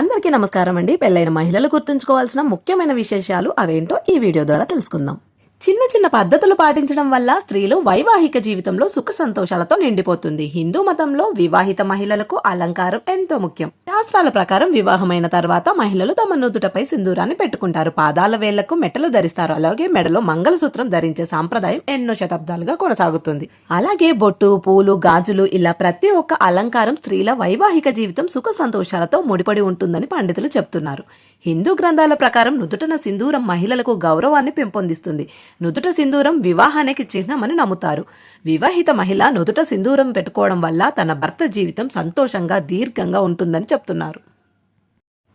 అందరికీ నమస్కారం అండి. పెళ్ళైన మహిళలు గుర్తుంచుకోవాల్సిన ముఖ్యమైన విశేషాలు అవేంటో ఈ వీడియో ద్వారా తెలుసుకుందాం. చిన్న చిన్న పద్ధతులు పాటించడం వల్ల స్త్రీలు వైవాహిక జీవితంలో సుఖ సంతోషాలతో నిండిపోతుంది. హిందూ మతంలో వివాహిత మహిళలకు అలంకారం ఎంతో ముఖ్యం. శాస్త్రాల ప్రకారం వివాహమైన తర్వాత మహిళలు తమ నుదుటపై సింధూరాన్ని పెట్టుకుంటారు. పాదాల వేళ్ళకు మెట్టలు ధరిస్తారు. అలాగే మెడలో మంగళసూత్రం ధరించే సాంప్రదాయం ఎన్నో శతాబ్దాలుగా కొనసాగుతుంది. అలాగే బొట్టు పూలు గాజులు ఇలా ప్రతి ఒక్క అలంకారం స్త్రీల వైవాహిక జీవితం సుఖ సంతోషాలతో ముడిపడి ఉంటుందని పండితులు చెప్తున్నారు. హిందూ గ్రంథాల ప్రకారం నుదుటన సింధూరం మహిళలకు గౌరవాన్ని పెంపొందిస్తుంది. నుదుట సింధూరం వివాహానికి చిహ్నమని నమ్ముతారు. వివాహిత మహిళ నుదుట సింధూరం పెట్టుకోవడం వల్ల తన భర్త జీవితం సంతోషంగా దీర్ఘంగా ఉంటుందని చెప్తున్నారు.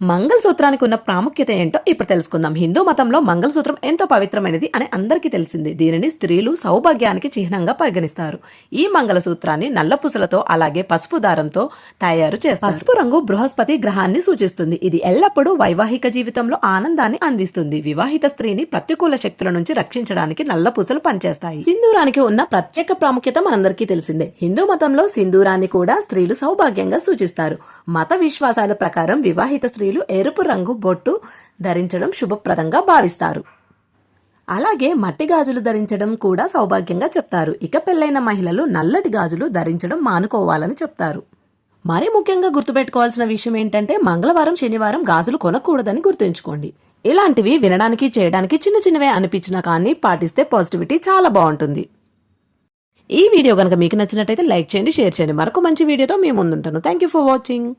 మంగళసూత్రానికి ఉన్న ప్రాముఖ్యత ఏంటో ఇప్పుడు తెలుసుకుందాం. హిందూ మతంలో మంగళసూత్రం ఎంతో పవిత్రమైనది అని అందరికీ తెలిసింది. దీనిని స్త్రీలు సౌభాగ్యానికి చిహ్నంగా పరిగణిస్తారు. ఈ మంగళసూత్రాన్ని నల్ల పుసలతో అలాగే పసుపు దారంతో తయారు చేస్తారు. పసుపు రంగు బృహస్పతి గ్రహాన్ని సూచిస్తుంది. ఇది ఎల్లప్పుడూ వైవాహిక జీవితంలో ఆనందాన్ని అందిస్తుంది. వివాహిత స్త్రీని ప్రతికూల శక్తుల నుంచి రక్షించడానికి నల్ల పూసలు పనిచేస్తాయి. సింధూరానికి ఉన్న ప్రత్యేక ప్రాముఖ్యత మనందరికీ తెలిసిందే. హిందూ మతంలో సింధూరాన్ని కూడా స్త్రీలు సౌభాగ్యంగా సూచిస్తారు. మత విశ్వాసాల ప్రకారం వివాహిత స్త్రీలు ఎరుపు రంగు బొట్టు ధరించడం శుభప్రదంగా భావిస్తారు. అలాగే మట్టి గాజులు ధరించడం కూడా సౌభాగ్యంగా చెప్తారు. ఇక పెళ్ళైన మహిళలు నల్లటి గాజులు ధరించడం మానుకోవాలని చెప్తారు. మరీ ముఖ్యంగా గుర్తుపెట్టుకోవాల్సిన విషయం ఏంటంటే మంగళవారం శనివారం గాజులు కొనకూడదని గుర్తుంచుకోండి. ఇలాంటివి వినడానికి చేయడానికి చిన్న చిన్నవే అనిపించినా కానీ పాటిస్తే పాజిటివిటీ చాలా బాగుంటుంది. ఈ వీడియో కనుక మీకు నచ్చినట్టయితే లైక్ చేయండి షేర్ చేయండి. మరొక మంచి వీడియోతో మేము ముందుంటాను. Thank you for watching